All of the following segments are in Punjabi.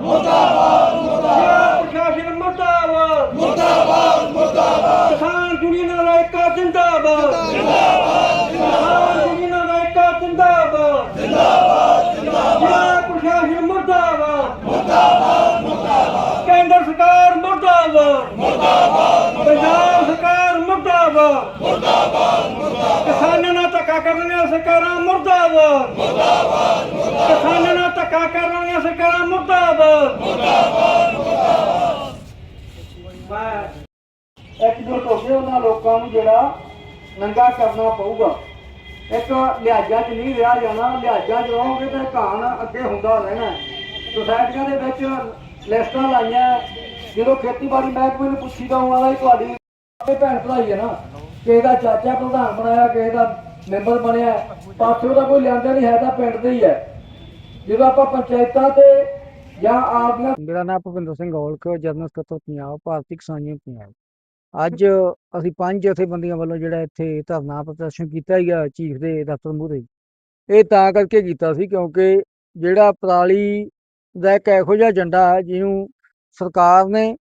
ਮੁਰਦਾਬਾਦ ਮੁਰਦਾਬਾਦ। ਪ੍ਰਸ਼ਾਸਨ ਮੁਰਦਾਬਾਦ। ਮੁਰਦਾਬਾਦ ਮੁਰਦਾਬਾਦ। ਕਿਸਾਨ ਯੂਨੀਅਨਾਂ ਦਾ ਏਕਾ ਜਿੰਦਾਬਾਦ। ਜਿੰਦਾਬਾਦ ਜਿੰਦਾਬਾਦ। ਯੂਨੀਅਨਾਂ ਦਾ ਏਕਾ ਜਿੰਦਾਬਾਦ। ਜਿੰਦਾਬਾਦ ਜਿੰਦਾਬਾਦ। ਪ੍ਰਸ਼ਾਸਨ ਮੁਰਦਾਬਾਦ। ਮੁਰਦਾਬਾਦ ਮੁਰਦਾਬਾਦ। ਕੇਂਦਰ ਸਰਕਾਰ ਮੁਰਦਾਬਾਦ। ਮੁਰਦਾਬਾਦ ਪੰਜਾਬ ਸਰਕਾਰ ਮੁਰਦਾਬਾਦ। ਮੁਰਦਾਬਾਦ ਮੁਰਦਾਬਾਦ। ਕਿਸਾਨਾਂ ਨਾਲ ਧੱਕਾ ਕਰਨ ਵਾਲੀਆਂ ਸਰਕਾਰਾਂ ਮੁਰਦਾਬਾਦ। ਮੁਰਦਾਬਾਦ ਮੁਰਦਾਬਾਦ ਕਿਸਾਨਾਂ ਨਾਲ ਧੱਕਾ ਕਰਨ ਵਾਲੀਆਂ ਸਰਕਾਰਾਂ ਮੁਰਦਾਬਾਦ ਮੈਂ ਇੱਕਜੁੱਟ ਹੋ ਕੇ ਉਹਨਾਂ ਲੋਕਾਂ ਨੂੰ ਜਿਹੜਾ ਨੰਗਾ ਕਰਨਾ ਪਊਗਾ। ਇੱਕ ਲਿਹਾਜ਼ਾਂ 'ਚ ਨਹੀਂ ਰਿਹਾ ਜਾਣਾ, ਲਿਹਾਜ਼ਾਂ 'ਚ ਰਹੋਗੇ ਤਾਂ ਘਾਣ ਅੱਗੇ ਹੁੰਦਾ ਰਹਿਣਾ। ਸੁਸਾਇਟੀਆਂ ਦੇ ਵਿੱਚ ਲਿਸਟਾਂ ਲਾਈਆਂ। ਜਦੋਂ ਖੇਤੀਬਾੜੀ ਮਹਿਕਮੇ ਨੂੰ ਪੁੱਛੀਦਾ ਉਹਨਾਂ ਦਾ ਤੁਹਾਡੀ ਭੈਣ ਭਰਾਈ ਹੈ ਨਾ, ਕਿਸੇ ਦਾ ਚਾਚਾ ਪ੍ਰਧਾਨ ਬਣਾਇਆ, ਕਿਸੇ ਦਾ ਮੈਂਬਰ ਬਣਿਆ, ਪਾਸੋਂ ਦਾ ਕੋਈ ਲਿਆਂਦਾ ਨਹੀਂ, ਹੈ ਤਾਂ ਪਿੰਡ ਦੇ ਹੀ ਹੈ। ਜਦੋਂ ਆਪਾਂ ਪੰਚਾਇਤਾਂ ਤੇ ਜਾਂ ਆਪਦੀਆਂ ਮੇਰਾ ਨਾਮ ਭੁਪਿੰਦਰ ਸਿੰਘ ਔਲਖ ਜਨਰਲ ਸਕੱਤਰ ਪੰਜਾਬ, ਭਾਰਤੀ ਕਿਸਾਨ ਪੰਜਾਬ। ਅੱਜ ਅਸੀਂ ਪੰਜ ਜਥੇਬੰਦੀਆਂ ਵੱਲੋਂ ਜਿਹੜਾ ਇੱਥੇ ਧਰਨਾ ਪ੍ਰਦਰਸ਼ਨ ਕੀਤਾ ਹੈਗਾ ਚੀਫ ਦੇ ਦਫ਼ਤਰ ਮੂਹਰੇ। ਇਹ ਤਾਂ ਕਰਕੇ ਕੀਤਾ ਸੀ ਕਿਉਂਕਿ ਜਿਹੜਾ ਪਰਾਲੀ ਦਾ ਇੱਕ ਇਹੋ ਜਿਹਾ ਏਜੰਡਾ ਹੈ ਜਿਹਨੂੰ ਸਰਕਾਰ ਨੇ,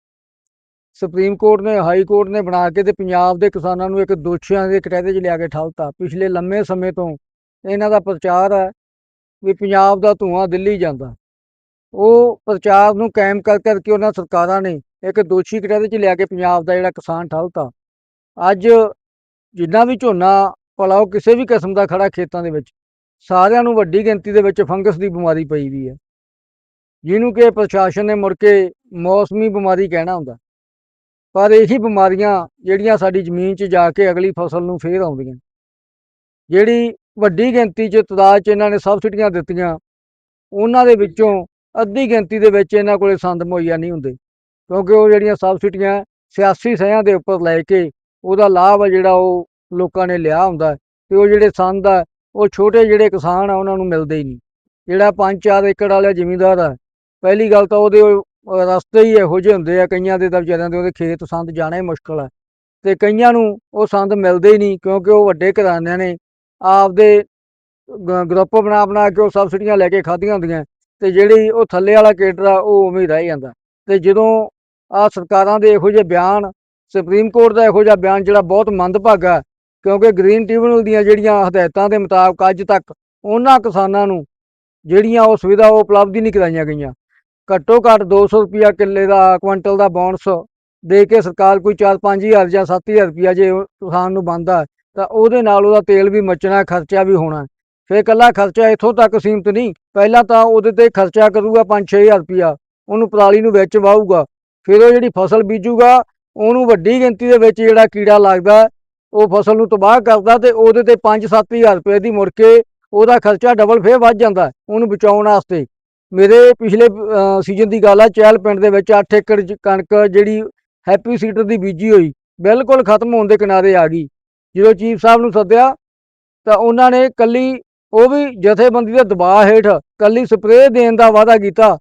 ਸੁਪਰੀਮ ਕੋਰਟ ਨੇ, ਹਾਈ ਕੋਰਟ ਨੇ ਬਣਾ ਕੇ ਤੇ ਪੰਜਾਬ ਦੇ ਕਿਸਾਨਾਂ ਨੂੰ ਇੱਕ ਦੋਸ਼ੀਆਂ ਦੇ ਕਟਹਿਰੇ 'ਚ ਲਿਆ ਕੇ ਠਾਲਤਾ। ਪਿਛਲੇ ਲੰਮੇ ਸਮੇਂ ਤੋਂ ਇਹਨਾਂ ਦਾ ਪ੍ਰਚਾਰ ਹੈ ਵੀ ਪੰਜਾਬ ਦਾ ਧੂਆਂ ਦਿੱਲੀ ਜਾਂਦਾ। ਉਹ ਪ੍ਰਚਾਰ ਨੂੰ ਕਾਇਮ ਕਰ ਕਰਕੇ ਉਹਨਾਂ ਸਰਕਾਰਾਂ ਨੇ ਇੱਕ ਦੋਸ਼ੀ ਕਟਹਿਰੇ 'ਚ ਲਿਆ ਕੇ ਪੰਜਾਬ ਦਾ ਜਿਹੜਾ ਕਿਸਾਨ ਠਾਲਤਾ। ਅੱਜ ਜਿੰਨਾ ਵੀ ਝੋਨਾ, ਭਲਾ ਕਿਸੇ ਵੀ ਕਿਸਮ ਦਾ ਖੜਾ ਖੇਤਾਂ ਦੇ ਵਿੱਚ, ਸਾਰਿਆਂ ਨੂੰ ਵੱਡੀ ਗਿਣਤੀ ਦੇ ਵਿੱਚ ਫੰਗਸ ਦੀ ਬਿਮਾਰੀ ਪਈ ਵੀ ਹੈ। ਜਿਹਨੂੰ ਕਿ ਪ੍ਰਸ਼ਾਸਨ ਨੇ ਮੁੜ ਕੇ ਮੌਸਮੀ ਬਿਮਾਰੀ ਕਹਿਣਾ ਹੁੰਦਾ। ਪਰ ਇਹੀ ਬਿਮਾਰੀਆਂ ਜਿਹੜੀਆਂ ਸਾਡੀ ਜ਼ਮੀਨ 'ਚ ਜਾ ਕੇ ਅਗਲੀ ਫਸਲ ਨੂੰ ਫੇਰ ਆਉਂਦੀਆਂ। ਜਿਹੜੀ ਵੱਡੀ ਗਿਣਤੀ 'ਚ ਤਦਾਦ 'ਚ ਇਹਨਾਂ ਨੇ ਸਬਸਿਡੀਆਂ ਦਿੱਤੀਆਂ, ਉਹਨਾਂ ਦੇ ਵਿੱਚੋਂ ਅੱਧੀ ਗਿਣਤੀ ਦੇ ਵਿੱਚ ਇਹਨਾਂ ਕੋਲੇ ਸੰਦ ਮੁਹੱਈਆ ਨਹੀਂ ਹੁੰਦੇ। ਕਿਉਂਕਿ ਉਹ ਜਿਹੜੀਆਂ ਸਬਸਿਡੀਆਂ ਸਿਆਸੀ ਸਹਿਆਂ ਦੇ ਉੱਪਰ ਲੈ ਕੇ ਉਹਦਾ ਲਾਭ ਆ ਜਿਹੜਾ ਉਹ ਲੋਕਾਂ ਨੇ ਲਿਆ ਹੁੰਦਾ ਤੇ ਉਹ ਜਿਹੜੇ ਸੰਦ ਆ, ਉਹ ਛੋਟੇ ਜਿਹੜੇ ਕਿਸਾਨ ਆ, ਉਹਨਾਂ ਨੂੰ ਮਿਲਦੇ ਹੀ ਨਹੀਂ। ਜਿਹੜਾ 5-4 ਏਕੜ ਵਾਲਾ ਜ਼ਿਮੀਂਦਾਰ ਆ, ਪਹਿਲੀ ਗੱਲ ਤਾਂ ਉਹਦੇ ਰਸਤੇ ਹੀ ਇਹੋ ਜਿਹੇ ਹੁੰਦੇ ਆ, ਕਈਆਂ ਦੇ ਤਾਂ ਵਿਚਾਰਿਆਂ ਦੇ ਉਹਦੇ ਖੇਤ ਸੰਦ ਜਾਣਾ ਹੀ ਮੁਸ਼ਕਲ ਆ। ਤੇ ਕਈਆਂ ਨੂੰ ਉਹ ਸੰਦ ਮਿਲਦੇ ਹੀ ਨਹੀਂ, ਕਿਉਂਕਿ ਉਹ ਵੱਡੇ ਘਰਾਣਿਆਂ ਨੇ ਆਪਦੇ ਗਰੁੱਪ ਬਣਾ ਬਣਾ ਕੇ ਉਹ ਸਬਸਿਡੀਆਂ ਲੈ ਕੇ ਖਾਧੀਆਂ ਹੁੰਦੀਆਂ। ਤੇ ਜਿਹੜੀ ਉਹ ਥੱਲੇ ਵਾਲਾ ਕੇਟਰ ਆ, ਉਹ ਉਵੇਂ ਹੀ ਰਹਿ ਜਾਂਦਾ। ਤੇ ਜਦੋਂ ਆ ਸਰਕਾਰਾਂ ਦੇ ਇਹੋ ਜਿਹੇ ਬਿਆਨ, ਸੁਪਰੀਮ ਕੋਰਟ ਦਾ ਇਹੋ ਜਿਹਾ ਬਿਆਨ ਜਿਹੜਾ ਬਹੁਤ ਮੰਦਭਾਗਾ ਕਿਉਂਕਿ ਗ੍ਰੀਨ ਟ੍ਰਿਬਿਊਨਲ ਦੀਆਂ ਜਿਹੜੀਆਂ ਹਦਾਇਤਾਂ ਦੇ ਮੁਤਾਬਕ ਅੱਜ ਤੱਕ ਉਹਨਾਂ ਕਿਸਾਨਾਂ ਨੂੰ ਜਿਹੜੀਆਂ ਉਹ ਸੁਵਿਧਾ ਉਹ ਉਪਲਬਧ ਨਹੀਂ ਕਰਾਈਆਂ ਗਈਆਂ। ਘੱਟੋ ਘੱਟ 200 ਰੁਪਿਆ ਕਿੱਲੇ ਦਾ ਕੁਇੰਟਲ ਦਾ ਬੋਨਸ ਦੇ ਕੇ ਸਰਕਾਰ ਕੋਈ 4-5000 ਜਾਂ 7000 ਰੁਪਿਆ ਜੇ ਕਿਸਾਨ ਨੂੰ ਬੰਦਾ ਤਾਂ ਉਹਦੇ ਨਾਲ ਉਹਦਾ ਤੇਲ ਵੀ ਮਚਣਾ ਖਰਚਾ ਵੀ ਹੋਣਾ ਫਿਰ ਇਕੱਲਾ ਖਰਚਾ ਇੱਥੋਂ ਤੱਕ ਸੀਮਤ ਨਹੀਂ, ਪਹਿਲਾਂ ਤਾਂ ਉਹਦੇ ਤੇ ਖਰਚਾ ਕਰੂਗਾ 5-6000 ਰੁਪਿਆ ਉਹਨੂੰ ਪਰਾਲੀ ਨੂੰ ਵਿੱਚ ਵਾਹੂਗਾ। ਫਿਰ ਉਹ ਜਿਹੜੀ ਫਸਲ ਬੀਜੂਗਾ, ਉਹਨੂੰ ਵੱਡੀ ਗਿਣਤੀ ਦੇ ਵਿੱਚ ਜਿਹੜਾ ਕੀੜਾ ਲੱਗਦਾ, ਉਹ ਫਸਲ ਨੂੰ ਤਬਾਹ ਕਰਦਾ ਤੇ ਉਹਦੇ ਤੇ 5-7000 ਰੁਪਏ ਦੀ ਮੁੜ ਕੇ ਉਹਦਾ ਖਰਚਾ ਡਬਲ ਫੇਰ ਵੱਧ ਜਾਂਦਾ, ਉਹਨੂੰ ਬਚਾਉਣ ਵਾਸਤੇ। ਮੇਰੇ ਪਿਛਲੇ ਸੀਜ਼ਨ ਦੀ ਗੱਲ ਆ, ਚਹਿਲ ਪਿੰਡ ਦੇ ਵਿੱਚ 8 ਏਕੜ ਕਣਕ ਜਿਹੜੀ ਹੈਪੀ ਸੀਡਰ ਦੀ ਬੀਜੀ ਹੋਈ, ਬਿਲਕੁਲ ਖਤਮ ਹੋਣ ਦੇ ਕਿਨਾਰੇ ਆ ਗਈ। ਜਦੋਂ ਚੀਫ ਸਾਹਿਬ ਨੂੰ ਸੱਦਿਆ, ਤਾਂ ਉਹਨਾਂ ਨੇ ਕੱਲੀ, ਉਹ ਵੀ ਜਥੇਬੰਦੀ ਦੇ ਦਬਾਅ ਹੇਠ ਕੱਲੀ ਸਪਰੇਅ ਦੇਣ ਦਾ ਵਾਅਦਾ ਕੀਤਾ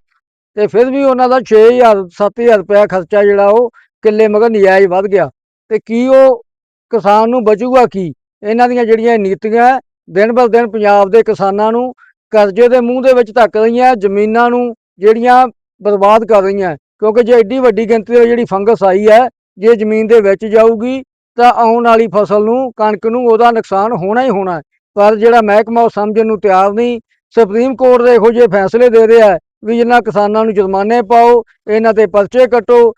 ਤੇ ਫਿਰ ਵੀ ਉਹਨਾਂ ਦਾ 6000 7000 ਰੁਪਏ ਖਰਚਾ ਜਿਹੜਾ ਉਹ ਕਿੱਲੇ ਮਗਰ ਨਜਾਇਜ਼ ਵੱਧ ਗਿਆ। ਤੇ ਕੀ ਉਹ ਕਿਸਾਨ ਨੂੰ ਬਚੂਗਾ ਕੀ? ਇਹਨਾਂ ਦੀਆਂ ਜਿਹੜੀਆਂ ਨੀਤੀਆਂ ਦਿਨ ਬਰ ਦਿਨ ਪੰਜਾਬ ਦੇ ਕਿਸਾਨਾਂ ਨੂੰ ਕਰਜ਼ੇ ਦੇ ਮੂੰਹ ਦੇ ਵਿੱਚ ਧੱਕ ਰਹੀਆਂ, ਜ਼ਮੀਨਾਂ ਨੂੰ ਜਿਹੜੀਆਂ ਬਰਬਾਦ ਕਰ ਰਹੀਆਂ। ਕਿਉਂਕਿ ਜੇ ਐਡੀ ਵੱਡੀ ਗਿਣਤੀ ਦੇ ਵਿੱਚ ਜਿਹੜੀ ਫੰਗਸ ਆਈ ਹੈ, ਜੇ ਜ਼ਮੀਨ ਦੇ ਵਿੱਚ ਜਾਊਗੀ, ਤਾਂ ਆਉਣ ਵਾਲੀ ਫਸਲ ਨੂੰ, ਕਣਕ ਨੂੰ ਉਹਦਾ ਨੁਕਸਾਨ ਹੋਣਾ ਹੀ ਹੋਣਾ। ਪਰ ਜਿਹੜਾ ਮਹਿਕਮਾ ਉਹ ਸਮਝਣ ਨੂੰ ਤਿਆਰ ਨਹੀਂ, ਸੁਪਰੀਮ ਕੋਰਟ ਦੇ ਇਹੋ ਜਿਹੇ ਫੈਸਲੇ ਦੇ ਰਿਹਾ ਵੀ ਜਿਨ੍ਹਾਂ ਕਿਸਾਨਾਂ ਨੂੰ ਜੁਰਮਾਨੇ ਪਾਓ ਇਹਨਾਂ ਤੇ ਪਰਚੇ ਕੱਟੋ।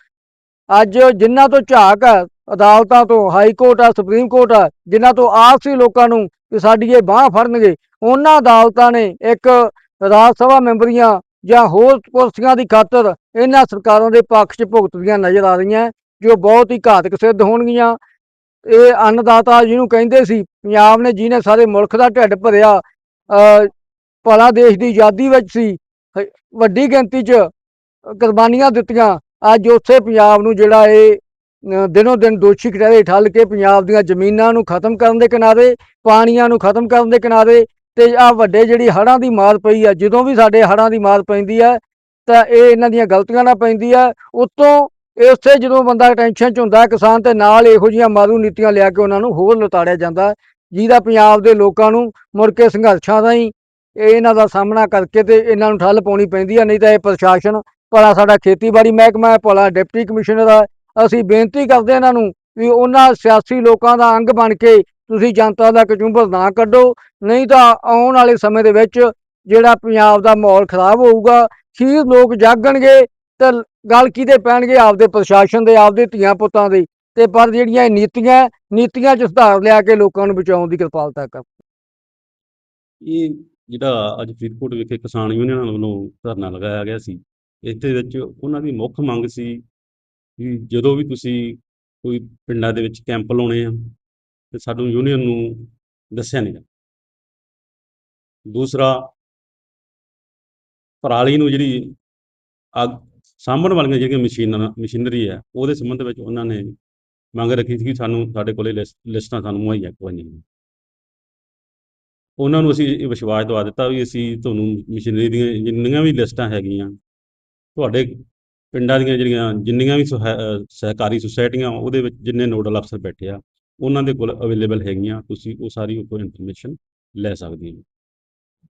ਅੱਜ ਜਿਨ੍ਹਾਂ ਤੋਂ ਝਾਕ ਹੈ ਅਦਾਲਤਾਂ ਤੋਂ ਹਾਈ ਕੋਰਟ ਆ ਸੁਪਰੀਮ ਕੋਰਟ ਆ ਜਿਨ੍ਹਾਂ ਤੋਂ ਆਪਸੀ ਲੋਕਾਂ ਨੂੰ ਕਿ ਸਾਡੀ ਇਹ ਬਾਹ ਫੜਨਗੇ ਉਹਨਾਂ ਅਦਾਲਤਾਂ ਨੇ ਇੱਕ ਰਾਜ ਸਭਾ ਮੈਂਬਰੀਆਂ ਜਾਂ ਹੋਰ ਕੁਰਸੀਆਂ ਦੀ ਖਾਤਰ ਇਹਨਾਂ ਸਰਕਾਰਾਂ ਦੇ ਪੱਖ 'ਚ ਭੁਗਤਦੀਆਂ ਨਜ਼ਰ ਆ ਰਹੀਆਂ ਜੋ ਬਹੁਤ ਹੀ ਘਾਤਕ ਸਿੱਧ ਹੋਣਗੀਆਂ। ਇਹ ਅੰਨਦਾਤਾ ਜਿਹਨੂੰ ਕਹਿੰਦੇ ਸੀ ਪੰਜਾਬ ਨੇ ਜਿਹਨੇ ਸਾਰੇ ਮੁਲਕ ਦਾ ਢਿੱਡ ਭਰਿਆ ਅ, ਭਲਾ ਦੇਸ਼ ਦੀ ਆਜ਼ਾਦੀ ਵਿੱਚ ਸੀ ਵੱਡੀ ਗਿਣਤੀ 'ਚ ਕੁਰਬਾਨੀਆਂ ਦਿੱਤੀਆਂ। ਅੱਜ ਉਸੇ ਪੰਜਾਬ ਨੂੰ ਜਿਹੜਾ ਇਹ ਦਿਨੋ ਦਿਨ ਦੋਸ਼ੀ ਕਟਹਿਰੇ ਠੱਲ ਕੇ ਪੰਜਾਬ ਦੀਆਂ ਜ਼ਮੀਨਾਂ ਨੂੰ ਖਤਮ ਕਰਨ ਦੇ ਕਿਨਾਰੇ, ਪਾਣੀਆਂ ਨੂੰ ਖਤਮ ਕਰਨ ਦੇ ਕਿਨਾਰੇ ਤੇ ਆ ਵੱਡੇ ਜਿਹੜੀ ਹੜ੍ਹਾਂ ਦੀ ਮਾਰ ਪਈ ਆ, ਜਦੋਂ ਵੀ ਸਾਡੇ ਹੜ੍ਹਾਂ ਦੀ ਮਾਰ ਪੈਂਦੀ ਹੈ ਤਾਂ ਇਹ ਇਹਨਾਂ ਦੀਆਂ ਗਲਤੀਆਂ ਨਾਲ ਪੈਂਦੀ ਹੈ ਉਤੋਂ ਇਸੇ ਜਦੋਂ ਬੰਦਾ ਟੈਨਸ਼ਨ 'ਚ ਹੁੰਦਾ, ਕਿਸਾਨ ਤੇ ਨਾਲ ਇਹੋ ਜਿਹੀਆਂ ਮਾਰੂ ਨੀਤੀਆਂ ਲਿਆ ਕੇ ਉਹਨਾਂ ਨੂੰ ਹੋਰ ਲਤਾੜਿਆ ਜਾਂਦਾ। ਜਿਹਦਾ ਪੰਜਾਬ ਦੇ ਲੋਕਾਂ ਨੂੰ ਮੁੜ ਕੇ ਸੰਘਰਸ਼ਾਂ ਦਾ ਹੀ ਇਹ ਇਹਨਾਂ ਦਾ ਸਾਹਮਣਾ ਕਰਕੇ ਤੇ ਇਹਨਾਂ ਨੂੰ ਠੱਲ ਪਾਉਣੀ ਪੈਂਦੀ ਹੈ ਨਹੀਂ ਤਾਂ ਇਹ ਪ੍ਰਸ਼ਾਸਨ, ਭਲਾ ਸਾਡਾ ਖੇਤੀਬਾੜੀ ਮਹਿਕਮਾ ਭਲਾ ਡਿਪਟੀ ਕਮਿਸ਼ਨਰ ਹੈ ਅਸੀਂ ਬੇਨਤੀ ਕਰਦੇ ਇਹਨਾਂ ਨੂੰ ਵੀ ਉਹਨਾਂ ਸਿਆਸੀ ਲੋਕਾਂ ਦਾ ਅੰਗ ਬਣ ਕੇ ਤੁਸੀਂ ਜਨਤਾ ਦਾ ਕਚੂੰਬਰ ਨਾ ਕੱਢੋ, ਨਹੀਂ ਤਾਂ ਆਉਣ ਵਾਲੇ ਸਮੇਂ ਦੇ ਵਿੱਚ ਜਿਹੜਾ ਪੰਜਾਬ ਦਾ ਮਾਹੌਲ ਖਰਾਬ ਹੋਊਗਾ ਖੀਰ ਲੋਕ ਜਾਗਣਗੇ ਤੇ ਗੱਲ ਕਿਹਦੇ ਪੈਣਗੇ? ਆਪਦੇ ਪ੍ਰਸ਼ਾਸਨ ਦੇ, ਆਪਦੇ ਧੀਆਂ ਪੁੱਤਾਂ ਦੇ। ਤੇ ਪਰ ਜਿਹੜੀਆਂ ਇਹ ਨੀਤੀਆਂ ਨੀਤੀਆਂ 'ਚ ਸੁਧਾਰ ਲਿਆ ਕੇ ਲੋਕਾਂ ਨੂੰ ਬਚਾਉਣ ਦੀ ਕਿਰਪਾਲਤਾ ਕਰ। ਇਹ ਜਿਹੜਾ ਅੱਜ ਫਰੀਦਕੋਟ ਵਿਖੇ ਕਿਸਾਨ ਯੂਨੀਅਨਾਂ ਵੱਲੋਂ ਧਰਨਾ ਲਗਾਇਆ ਗਿਆ ਸੀ। ਇਸ ਦੇ ਵਿੱਚ ਉਹਨਾਂ ਦੀ ਮੁੱਖ ਮੰਗ ਸੀ ਵੀ ਜਦੋਂ ਵੀ ਤੁਸੀਂ ਕੋਈ ਪਿੰਡਾਂ ਦੇ ਵਿੱਚ ਕੈਂਪ ਲਾਉਣੇ ਆ, ਤੇ ਸਾਨੂੰ ਯੂਨੀਅਨ ਨੂੰ ਦੱਸਿਆ ਨਹੀਂ ਜਾਂਦਾ। ਦੂਸਰਾ, ਪਰਾਲੀ ਨੂੰ ਜਿਹੜੀ ਅੱਗ ਸਾਂਭਣ ਵਾਲੀਆਂ ਜਿਹੜੀਆਂ ਮਸ਼ੀਨਾਂ, ਮਸ਼ੀਨਰੀ ਹੈ ਉਹਦੇ ਸੰਬੰਧ ਵਿੱਚ ਉਹਨਾਂ ਨੇ ਮੰਗ ਰੱਖੀ ਸੀ ਕਿ ਸਾਨੂੰ ਸਾਡੇ ਕੋਲੇ ਲਿਸ- ਲਿਸਟਾਂ ਸਾਨੂੰ ਮੁਹੱਈਆ ਕਰਵਾਈਆਂ ਉਹਨਾਂ ਨੂੰ ਅਸੀਂ ਇਹ ਵਿਸ਼ਵਾਸ ਦਵਾ ਦਿੱਤਾ ਵੀ ਅਸੀਂ ਤੁਹਾਨੂੰ ਮਸ਼ੀਨਰੀ ਦੀਆਂ ਜਿੰਨੀਆਂ ਵੀ ਲਿਸਟਾਂ ਹੈਗੀਆਂ ਤੁਹਾਡੇ ਪਿੰਡਾਂ ਦੀਆਂ ਜਿਹੜੀਆਂ ਜਿੰਨੀਆਂ ਵੀ ਸਹਿਕਾਰੀ ਸੁਸਾਇਟੀਆਂ ਉਹਦੇ ਵਿੱਚ ਜਿੰਨੇ ਨੋਡਲ ਅਫਸਰ ਬੈਠੇ ਆ ਉਹਨਾਂ ਦੇ ਕੋਲ ਅਵੇਲੇਬਲ ਹੈਗੀਆਂ ਤੁਸੀਂ ਉਹ ਸਾਰੀ ਉਹ ਇਨਫੋਰਮੇਸ਼ਨ ਲੈ ਸਕਦੇ ਹੋ।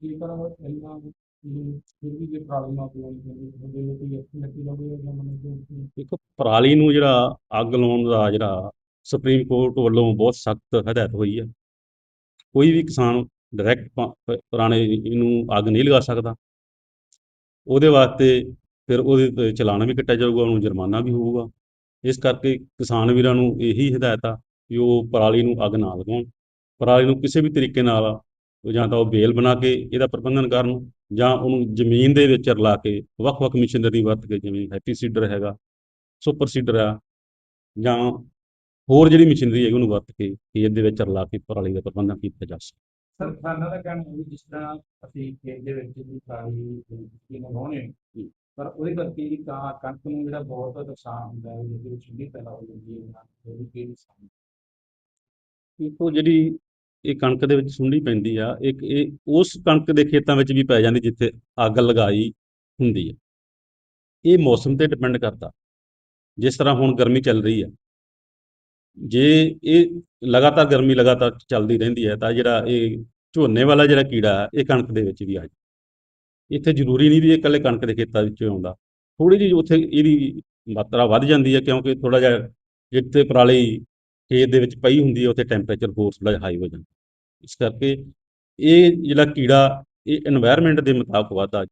ਜੇਕਰ ਇਹਨਾਂ ਨੂੰ ਫਿਰ ਵੀ ਜੇ ਪ੍ਰੋਬਲਮ ਆ ਕੋਈ ਉਹਦੇ ਲਈ ਕੋਈ ਐਕਸ਼ਨ ਲੱਗੀ ਜਾਵੇ ਜਾਂ ਮੰਨ ਕੇ ਦੇਖੋ ਪਰਾਲੀ ਨੂੰ ਜਿਹੜਾ ਅੱਗ ਲਾਉਣ ਦਾ ਜਿਹੜਾ ਸੁਪਰੀਮ ਕੋਰਟ ਵੱਲੋਂ ਬਹੁਤ ਸਖਤ ਹਦਾਇਤ ਹੋਈ ਹੈ ਕੋਈ ਵੀ ਕਿਸਾਨ ਡਾਇਰੈਕਟ ਪੁਰਾਣੇ ਇਹਨੂੰ ਅੱਗ ਨਹੀਂ ਲਗਾ ਸਕਦਾ। ਉਹਦੇ ਵਾਸਤੇ ਫਿਰ ਉਹਦੇ ਤੇ ਚਲਾਨ ਵੀ ਕੱਟਿਆ ਜਾਊਗਾ, ਉਹਨੂੰ ਜੁਰਮਾਨਾ ਵੀ ਹੋਊਗਾ। ਇਸ ਕਰਕੇ ਕਿਸਾਨ ਵੀਰਾਂ ਨੂੰ ਇਹੀ ਹਦਾਇਤ ਆ ਕਿ ਉਹ ਪਰਾਲੀ ਨੂੰ ਅੱਗ ਨਾ ਲਗਾਉਣ। ਪਰਾਲੀ ਨੂੰ ਕਿਸੇ ਵੀ ਤਰੀਕੇ ਨਾਲ ਜਾਂ ਤਾਂ ਉਹ ਬੇਲ ਬਣਾ ਕੇ ਇਹਦਾ ਪ੍ਰਬੰਧਨ ਕਰਨ ਜਾਂ ਉਹਨੂੰ ਜ਼ਮੀਨ ਦੇ ਵਿੱਚ ਰਲਾ ਕੇ ਵੱਖ-ਵੱਖ ਮਸ਼ੀਨਰੀ ਵਰਤ ਕੇ ਜਿਵੇਂ ਹੈਪੀ ਸੀਡਰ ਹੈਗਾ, ਸੁਪਰ ਸੀਡਰ ਆ ਜਾਂ ਹੋਰ ਜਿਹੜੀ ਮਸ਼ੀਨਰੀ ਹੈਗੀ ਉਹਨੂੰ ਵਰਤ ਕੇ ਖੇਤ ਦੇ ਵਿੱਚ ਰਲਾ ਕੇ ਪਰਾਲੀ ਦਾ ਪ੍ਰਬੰਧਨ ਕੀਤਾ ਜਾ ਸਕਦਾ ਸਰ ਕਿਸਾਨਾਂ ਦਾ ਕਹਿਣਾ ਹੈ ਵੀ ਜਿਸ ਤਰ੍ਹਾਂ ਅਸੀਂ ਖੇਤ ਦੇ ਵਿੱਚ ਵੀ ਸਾਰੀ ਜਿਹੜੀ ਲਗਾਉਣੇ ਪਰ ਉਹਦੇ ਕਰਕੇ ਜਿਹੜੀ ਕਾਂ ਕਣਕ ਨੂੰ ਜਿਹੜਾ ਬਹੁਤ ਨੁਕਸਾਨ ਹੁੰਦਾ ਹੈ, ਜਿਹਦੇ ਵਿੱਚ ਵੀ ਪੈਦਾ ਹੋ ਜਾਂਦੀ ਹੈ ਉਹਨਾਂ ਨੂੰ ਵੀ ਕੀ ਨੁਕਸਾਨ ਦੇਖੋ ਜਿਹੜੀ ਇਹ ਕਣਕ ਦੇ ਵਿੱਚ ਸੁੰਡੀ ਪੈਂਦੀ ਆ, ਇੱਕ ਇਹ ਉਸ ਕਣਕ ਦੇ ਖੇਤਾਂ ਵਿੱਚ ਵੀ ਪੈ ਜਾਂਦੀ ਜਿੱਥੇ ਅੱਗ ਲਗਾਈ ਹੁੰਦੀ ਹੈ। ਇਹ ਮੌਸਮ ਤੇ ਡਿਪੈਂਡ ਕਰਦਾ। ਜਿਸ ਤਰ੍ਹਾਂ ਹੁਣ ਗਰਮੀ ਚੱਲ ਰਹੀ ਹੈ ਜੇ ਇਹ ਲਗਾਤਾਰ ਗਰਮੀ ਲਗਾਤਾਰ ਚੱਲਦੀ ਰਹਿੰਦੀ ਹੈ, ਤਾਂ ਜਿਹੜਾ ਇਹ ਝੋਨੇ ਵਾਲਾ ਜਿਹੜਾ ਕੀੜਾ ਇਹ ਕਣਕ ਦੇ ਵਿੱਚ ਵੀ ਆ ਜਾਂਦਾ ਇੱਥੇ ਜ਼ਰੂਰੀ ਨਹੀਂ ਵੀ ਇਹ ਇਕੱਲੇ ਕਣਕ ਦੇ ਖੇਤਾਂ ਵਿੱਚ ਆਉਂਦਾ। ਥੋੜੀ ਜਿਹੀ ਉੱਥੇ ਇਹਦੀ ਮਾਤਰਾ ਵੱਧ ਜਾਂਦੀ ਹੈ, ਕਿਉਂਕਿ ਥੋੜਾ ਜਿਹਾ ਜਿੱਥੇ ਪਰਾਲੀ ਖੇਤ ਦੇ ਵਿੱਚ ਪਈ ਹੁੰਦੀ ਹੈ, ਉੱਥੇ ਟੈਂਪਰੇਚਰ ਹੋਰ ਥੋੜਾ ਜਿਹਾ ਹਾਈ ਹੋ ਜਾਂਦਾ। ਇਸ ਕਰਕੇ ਇਹ ਜਿਹੜਾ ਕੀੜਾ, ਇਹ এনवायरमेंट ਦੇ ਮੁਤਾਬਕ ਵਧਦਾ